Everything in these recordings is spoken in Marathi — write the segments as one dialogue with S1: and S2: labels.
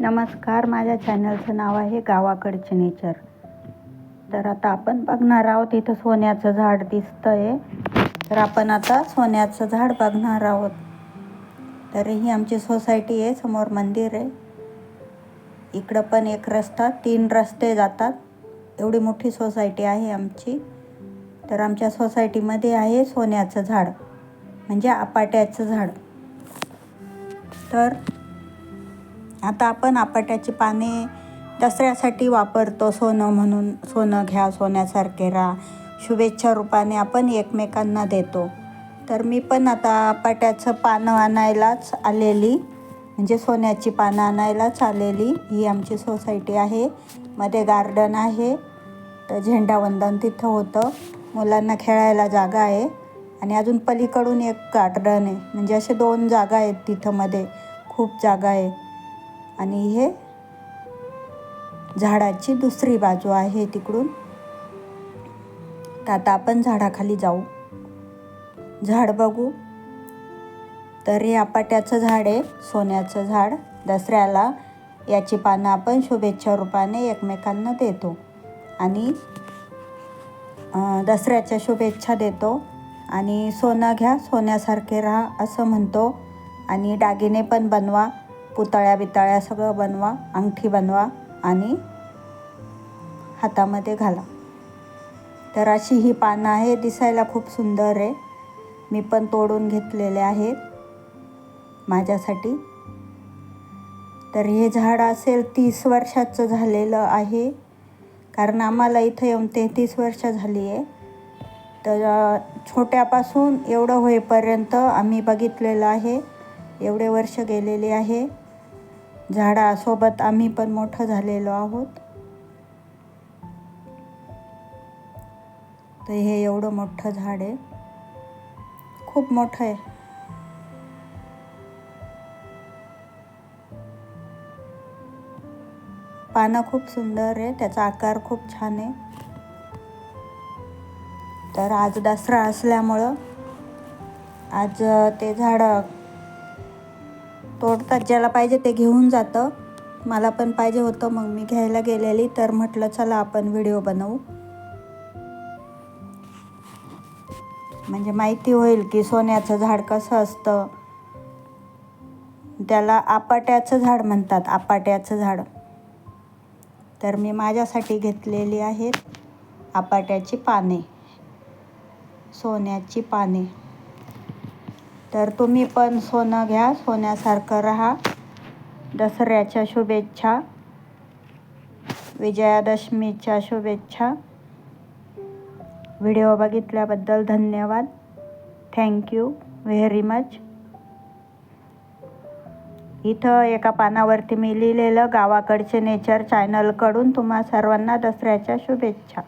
S1: नमस्कार माझ्या चॅनलचं नाव आहे गावाकडचे नेचर. तर आता आपण बघणार आहोत इथं सोन्याचं झाड दिसतंय. तर आपण आता सोन्याचं झाड बघणार आहोत. तर ही आमची सोसायटी आहे समोर मंदिर आहे. इकडं पण एक रस्ता तीन रस्ते जातात. एवढी मोठी सोसायटी आहे आमची. तर आमच्या सोसायटीमध्ये आहे सोन्याचं झाड म्हणजे आपाट्याचं झाड. तर आता आपण आपट्याची पाने दसऱ्यासाठी वापरतो सोनं म्हणून सोनं घ्या सोन्यासारखे राहा. शुभेच्छा रूपाने आपण एकमेकांना देतो. तर मी पण आता आपाट्याचं पानं आणायलाच आलेली म्हणजे सोन्याची पानं आणायलाच आलेली. ही आमची सोसायटी आहे मध्ये गार्डन आहे तर झेंडावंदन तिथं होतं. मुलांना खेळायला जागा आहे आणि अजून पलीकडून एक गार्डन आहे. म्हणजे असे दोन जागा आहेत तिथं मध्ये. खूप जागा आहे. आणि हे झाडाची दुसरी बाजू आहे तिकडून. तर आता आपण झाडाखाली जाऊ. झाड बघू. तर हे आपाट्याचं झाड आहे सोन्याचं झाड. दसऱ्याला याची पानं आपण शुभेच्छा रूपाने एकमेकांना देतो. आणि दसऱ्याच्या शुभेच्छा देतो. आणि सोनं घ्या सोन्यासारखे राहा असं म्हणतो. आणि दागिने पण बनवा. पुतळ्या बितळ्या सगळं बनवा अंगठी बनवा आणि हातामध्ये घाला. तर अशी ही पानं आहे दिसायला खूप सुंदर आहे. मी पण तोडून घेतलेले आहेत माझ्यासाठी. तर हे झाड असेल तीस वर्षाचं झालेलं आहे. कारण आम्हाला इथं येऊन तेहतीस वर्ष झाली आहे. तर छोट्यापासून एवढं होईपर्यंत आम्ही बघितलेलं आहे. एवढे वर्ष गेलेले आहे. झाडासोबत आम्ही पण मोठं झालेलो आहोत. तर हे एवढं मोठं झाड आहे. खूप मोठं आहे. पानं खूप सुंदर आहे. त्याचा आकार खूप छान आहे. तर आज दसरा असल्यामुळं आज ते झाडं तोडतात ज्याला पाहिजे ते घेऊन जातं. मला पण पाहिजे होतं मग मी घ्यायला गेलेली. तर म्हटलं चला आपण व्हिडिओ बनवू. म्हणजे माहिती होईल की सोन्याचं झाड कसं असतं. त्याला आपाट्याचं झाड म्हणतात आपाट्याचं झाड. तर मी माझ्यासाठी घेतलेली आहेत आपाट्याची पाने सोन्याची पाने. तर तुम्ही पण सोनं घ्या सोन्यासारखं राहा. दसऱ्याच्या शुभेच्छा. विजयादशमीच्या शुभेच्छा. व्हिडिओ बघितल्याबद्दल धन्यवाद. थँक्यू व्हेरी मच इथं एका पानावरती मी लिहिलेलं गावाकडचे नेचर चॅनलकडून तुम्हा सर्वांना दसऱ्याच्या शुभेच्छा.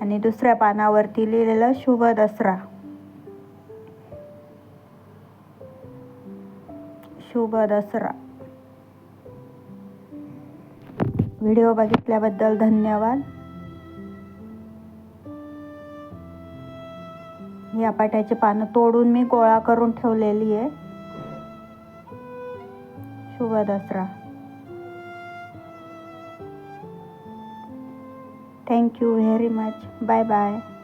S1: आणि दुसऱ्या पानावरती लिहिलेलं शुभ दसरा. शुभ दसरा. व्हिडिओ बघितल्याबद्दल धन्यवाद. या पाट्याचे पानं तोडून मी गोळा करून ठेवलेली आहे. शुभ Dussehra. Thank you very much bye bye